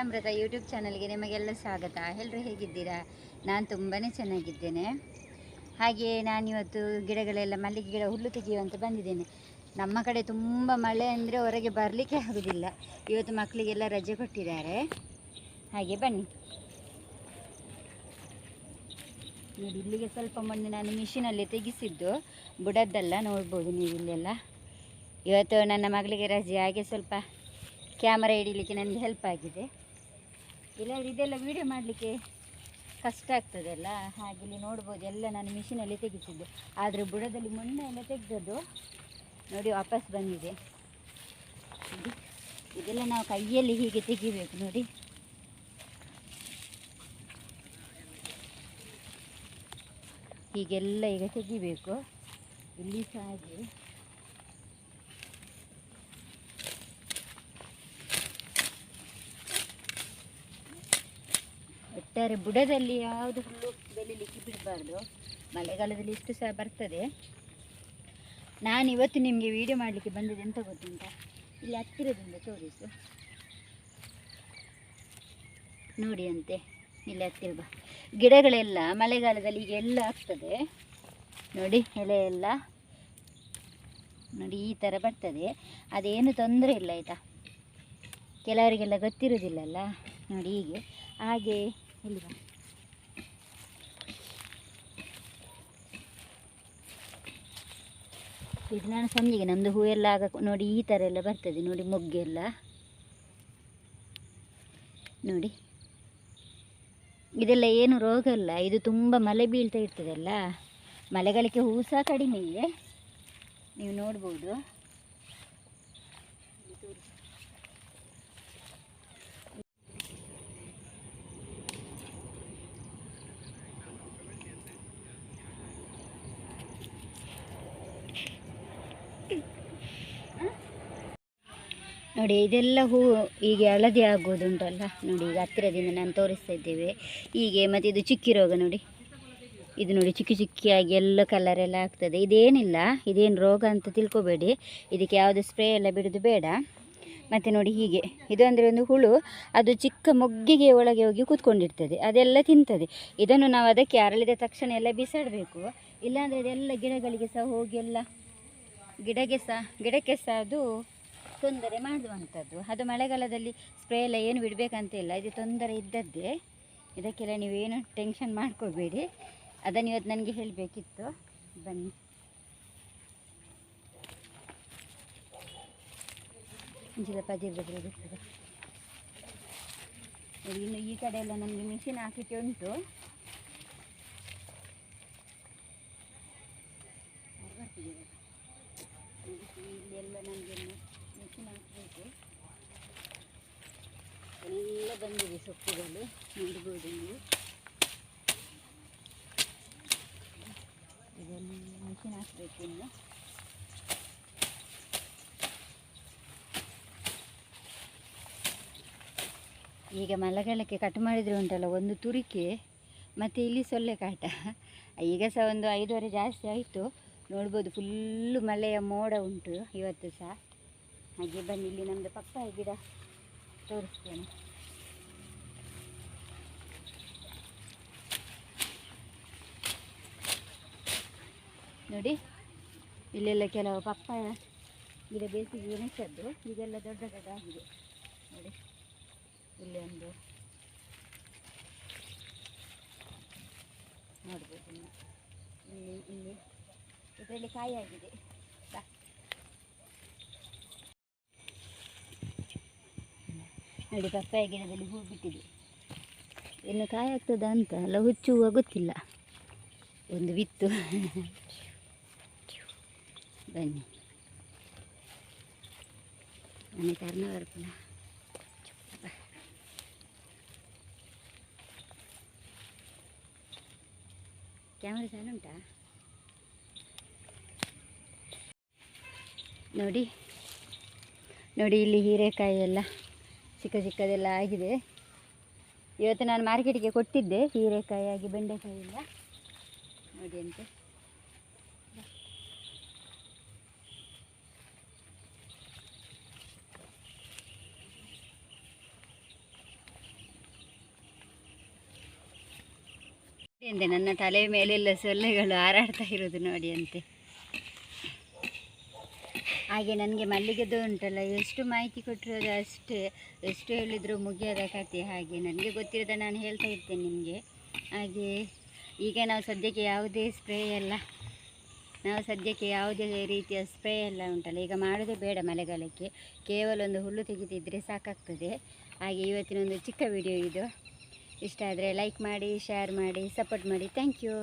ರತ್ನಾಮೃತ YouTube ಚಾನಲ್ಗೆ ನಿಮಗೆಲ್ಲ ಸ್ವಾಗತ. ಎಲ್ಲರೂ ಹೇಗಿದ್ದೀರಾ? ನಾನು ತುಂಬಾ ಚೆನ್ನಾಗಿದ್ದೇನೆ. ಹಾಗೆ ನಾನಿವತ್ತು ಗಿಡಗಳೆಲ್ಲ, ಮಲ್ಲಿಗೆ ಗಿಡ ಹುಲ್ಲು ತೆಗೆಯುವಂತ ಬಂದಿದ್ದೇನೆ. ನಮ್ಮ ಕಡೆ ತುಂಬ ಮಳೆ ಅಂದರೆ ಹೊರಗೆ ಬರಲಿಕ್ಕೆ ಆಗೋದಿಲ್ಲ. ಇವತ್ತು ಮಕ್ಕಳಿಗೆಲ್ಲ ರಜೆ ಕೊಟ್ಟಿದ್ದಾರೆ. ಹಾಗೆ ಬನ್ನಿ. ನೋಡಿ, ಇಲ್ಲಿಗೆ ಸ್ವಲ್ಪ ಮೊನ್ನೆ ನಾನು ಮಿಷಿನಲ್ಲಿ ತೆಗೆಸಿದ್ದು. ಬುಡದ್ದಲ್ಲ, ನೋಡ್ಬೋದು ನೀವು ಇಲ್ಲೆಲ್ಲ. ಇವತ್ತು ನನ್ನ ಮಗಳಿಗೆ ರಜೆ, ಹಾಗೆ ಸ್ವಲ್ಪ ಕ್ಯಾಮರಾ ಹಿಡಿಲಿಕ್ಕೆ ನನಗೆ ಹೆಲ್ಪ್ ಆಗಿದೆ. ಇಲ್ಲಾದ್ರೆ ಇದೆಲ್ಲ ವೀಡಿಯೋ ಮಾಡಲಿಕ್ಕೆ ಕಷ್ಟ ಆಗ್ತದಲ್ಲ? ಹಾಗೆ ಇಲ್ಲಿ ನೋಡ್ಬೋದು, ಎಲ್ಲ ನಾನು ಮಿಷಿನಲ್ಲಿ ತೆಗಿತಿದ್ದೆ. ಆದರೆ ಬುಡದಲ್ಲಿ ಮೊನ್ನೆ ಎಲ್ಲ ತೆಗೆದದ್ದು, ನೋಡಿ ವಾಪಸ್ ಬಂದಿದೆ. ಇದೆಲ್ಲ ನಾವು ಕೈಯಲ್ಲಿ ಹೀಗೆ ತೆಗಿಬೇಕು, ನೋಡಿ. ಹೀಗೆಲ್ಲ ಈಗ ತೆಗಿಬೇಕು. ಇಲ್ಲಿ ಸಹ ಹಾಗೆ. ಒಟ್ಟಾರೆ ಬುಡದಲ್ಲಿ ಯಾವುದು ಹುಲ್ಲು ಬೆಳಿಲಿಕ್ಕೆ ಬಿಡಬಾರ್ದು. ಮಳೆಗಾಲದಲ್ಲಿ ಇಷ್ಟು ಸಹ ಬರ್ತದೆ. ನಾನು ಇವತ್ತು ನಿಮಗೆ ವಿಡಿಯೋ ಮಾಡಲಿಕ್ಕೆ ಬಂದಿದೆ ಎಂತ ಗೊತ್ತುಂಟ? ಇಲ್ಲಿ ಹತ್ತಿರದಿಂದ ತೋರಿಸು. ನೋಡಿ ಅಂತೆ, ಇಲ್ಲಿ ಹತ್ತಿರ ಬಾ. ಗಿಡಗಳೆಲ್ಲ ಮಳೆಗಾಲದಲ್ಲಿ ಈಗ ಎಲ್ಲ ಆಗ್ತದೆ. ನೋಡಿ, ಎಲೆ ಎಲ್ಲ. ನೋಡಿ, ಈ ಥರ ಬರ್ತದೆ. ಅದೇನು ತೊಂದರೆ ಇಲ್ಲ, ಆಯಿತಾ? ಕೆಲವರಿಗೆಲ್ಲ ಗೊತ್ತಿರೋದಿಲ್ಲಲ್ಲ ನೋಡಿ, ಹೀಗೆ. ಹಾಗೆ ಇಲ್ಲಿ ಬಾ ಇದು ನಾನು ಸಂಜೆಗೆ ನಮ್ಮದು ಹೂವೆಲ್ಲ ಆಗ ನೋಡಿ ಈ ಥರ ಎಲ್ಲ ಬರ್ತದೆ, ನೋಡಿ ಮೊಗ್ಗೆಲ್ಲ. ನೋಡಿ. ಇದೆಲ್ಲ ಏನು ರೋಗ ಅಲ್ಲ, ಇದು ತುಂಬ ಮಳೆ ಬೀಳ್ತಾ ಇರ್ತದಲ್ಲ, ಮಳೆಗಾಲಕ್ಕೆ ಹೂ ಸಹ ಕಡಿಮೆಯೇ ನೀವು ನೋಡ್ಬೋದು. ನೋಡಿ, ಇದೆಲ್ಲ ಹೂ ಹೀಗೆ ಹಳದಿ ಆಗೋದುಂಟಲ್ಲ ನೋಡಿ, ಈಗ ಹತ್ತಿರದಿಂದ ನಾನು ತೋರಿಸ್ತಾ ಇದ್ದೇವೆ. ಹೀಗೆ ಮತ್ತು ಇದು ಚಿಕ್ಕಿ ರೋಗ ನೋಡಿ. ಇದು ನೋಡಿ, ಚಿಕ್ಕಿ ಚಿಕ್ಕಿಯಾಗಿ ಎಲ್ಲ ಕಲರ್ ಎಲ್ಲ ಆಗ್ತದೆ. ಇದೇನಿಲ್ಲ, ಇದೇನು ರೋಗ ಅಂತ ತಿಳ್ಕೊಬೇಡಿ. ಇದಕ್ಕೆ ಯಾವುದು ಸ್ಪ್ರೇ ಎಲ್ಲ ಬಿಡೋದು ಬೇಡ. ಮತ್ತು ನೋಡಿ ಹೀಗೆ, ಇದು ಅಂದರೆ ಒಂದು ಹುಳು, ಅದು ಚಿಕ್ಕ ಮೊಗ್ಗಿಗೆ ಒಳಗೆ ಹೋಗಿ ಕೂತ್ಕೊಂಡಿರ್ತದೆ. ಅದೆಲ್ಲ ತಿಂತದೆ. ಇದನ್ನು ನಾವು ಅದಕ್ಕೆ ಅರಳಿದ ತಕ್ಷಣ ಎಲ್ಲ ಬಿಸಾಡಬೇಕು. ಇಲ್ಲಾಂದರೆ ಅದೆಲ್ಲ ಗಿಡಗಳಿಗೆ ಸಹ ಹೋಗಿ ಎಲ್ಲ ಗಿಡಕ್ಕೆ ಸಹ ಗಿಡಕ್ಕೆ ಸಹ ಅದು ತೊಂದರೆ ಮಾಡುವಂಥದ್ದು. ಅದು ಮಳೆಗಾಲದಲ್ಲಿ ಸ್ಪ್ರೇ ಎಲ್ಲ ಏನು ಬಿಡಬೇಕಂತಿಲ್ಲ ಇದು ತೊಂದರೆ ಇದ್ದದ್ದೇ. ಇದಕ್ಕೆಲ್ಲ ನೀವೇನು ಟೆನ್ಷನ್ ಮಾಡ್ಕೋಬೇಡಿ. ಅದನ್ನು ಇವತ್ತು ನನಗೆ ಹೇಳಬೇಕಿತ್ತು. ಬನ್ನಿ. ಇನ್ನು ಈ ಕಡೆ ಎಲ್ಲ ನಮಗೆ ಮಿಷಿನ್ ಹಾಕಿಟ್ಟು ಉಂಟು ಇಲ್ಲೆಲ್ಲ ನನಗೆ ಮಿಷಿನ್ ಹಾಕಬೇಕು ಎಲ್ಲ ಬಂದಿದೆ ಸೊಪ್ಪುಗಳು ನೋಡ್ಬೋದು ನೀವು ಇದನ್ನು ಮಿಷಿನ್ ಹಾಕಬೇಕು ಇನ್ನು. ಈಗ ಮಳೆಗಾಲಕ್ಕೆ ಕಟ್ ಮಾಡಿದರೆ ಉಂಟಲ್ಲ, ಒಂದು ತುರಿಕೆ, ಮತ್ತು ಇಲ್ಲಿ ಸೊಳ್ಳೆ ಕಾಟ. ಈಗ ಸಹ ಒಂದು ಐದುವರೆ ಜಾಸ್ತಿ ಆಯಿತು. ನೋಡ್ಬೋದು ಫುಲ್ಲು ಮಳೆಯ ಮೋಡ ಉಂಟು ಇವತ್ತು ಸಹ. ಹಾಗೆ ಬನ್ನಿ, ಇಲ್ಲಿ ನಮ್ಮದು ಪಪ್ಪಾಯ ಗಿಡ ತೋರಿಸ್ತೇನೆ. ನೋಡಿ. ಇಲ್ಲೆಲ್ಲ ಕೆಲವು ಪಪ್ಪಾಯ ಗಿಡ ಬೇಸಿಗೆ ನೆಟ್ಟದ್ದು ಇದೆಲ್ಲ ದೊಡ್ಡ ದೊಡ್ಡ ಆಗಿದೆ. ನೋಡಿ. ಇಲ್ಲಿ ಒಂದು ನೋಡ್ಬೋದು. ಇಲ್ಲಿ ಇಲ್ಲಿ. ಇದರಲ್ಲಿ ಕಾಯಿ ಆಗಿದೆ. ನೋಡಿ, ಪಪ್ಪಾಯ ಗಿಡದಲ್ಲಿ ಹೂ ಬಿಟ್ಟಿದೆ. ಇನ್ನು ಕಾಯಿ ಅಂತ ಅಲ್ಲ ಹುಚ್ಚು ಹೂವು ಗೊತ್ತಿಲ್ಲ. ಒಂದು ಬಿತ್ತು. ಬನ್ನಿ ಮನೆ ಕರ್ನ ಬರ್ಪುನ ಕ್ಯಾಮ್ರಾ ಚಾಲು ಉಂಟಾ ನೋಡಿ ನೋಡಿ ಇಲ್ಲಿ ಹೀರೆಕಾಯಿ ಎಲ್ಲ ಚಿಕ್ಕ ಚಿಕ್ಕದೆಲ್ಲ ಆಗಿದೆ. ಇವತ್ತು ನಾನು ಮಾರ್ಕೆಟಿಗೆ ಕೊಟ್ಟಿದ್ದೆ ಹೀರೆಕಾಯಿ ಆಗಿ ಬೆಂಡೆಕಾಯಿ ಎಲ್ಲ. ನೋಡಿ ಅಂತೆ ಎಂದೆ, ನನ್ನ ತಲೆ ಮೇಲೆಲ್ಲ ಸೊಳ್ಳೆಗಳು ಹಾರಾಡ್ತಾ ಇರೋದು ನೋಡಿ ಅಂತೆ. ಹಾಗೆ ನನಗೆ ಮಲ್ಲಿಗೆದು ಉಂಟಲ್ಲ, ಎಷ್ಟು ಮಾಹಿತಿ ಕೊಟ್ಟಿರೋದು ಅಷ್ಟೇ, ಎಷ್ಟು ಹೇಳಿದರೂ ಮುಗಿಯದ ಕತೆ ಹಾಗೆ. ನನಗೆ ಗೊತ್ತಿರೋದ ನಾನು ಹೇಳ್ತಾ ಇರ್ತೇನೆ ನಿಮಗೆ. ಹಾಗೆ ಈಗ ನಾವು ಸದ್ಯಕ್ಕೆ ಯಾವುದೇ ಸ್ಪ್ರೇ ಎಲ್ಲ, ನಾವು ಸದ್ಯಕ್ಕೆ ಯಾವುದೇ ರೀತಿಯ ಸ್ಪ್ರೇ ಎಲ್ಲ ಉಂಟಲ್ಲ, ಈಗ ಮಾಡೋದೇ ಬೇಡ ಮಳೆಗಾಲಕ್ಕೆ. ಕೇವಲ ಒಂದು ಹುಲ್ಲು ತೆಗೆದಿದ್ದರೆ ಸಾಕಾಗ್ತದೆ. ಹಾಗೆ ಇವತ್ತಿನ ಒಂದು ಚಿಕ್ಕ ವಿಡಿಯೋ ಇದು. ಇಷ್ಟ ಆದರೆ ಲೈಕ್ ಮಾಡಿ ಶೇರ್ ಮಾಡಿ ಸಪೋರ್ಟ್ ಮಾಡಿ. Thank you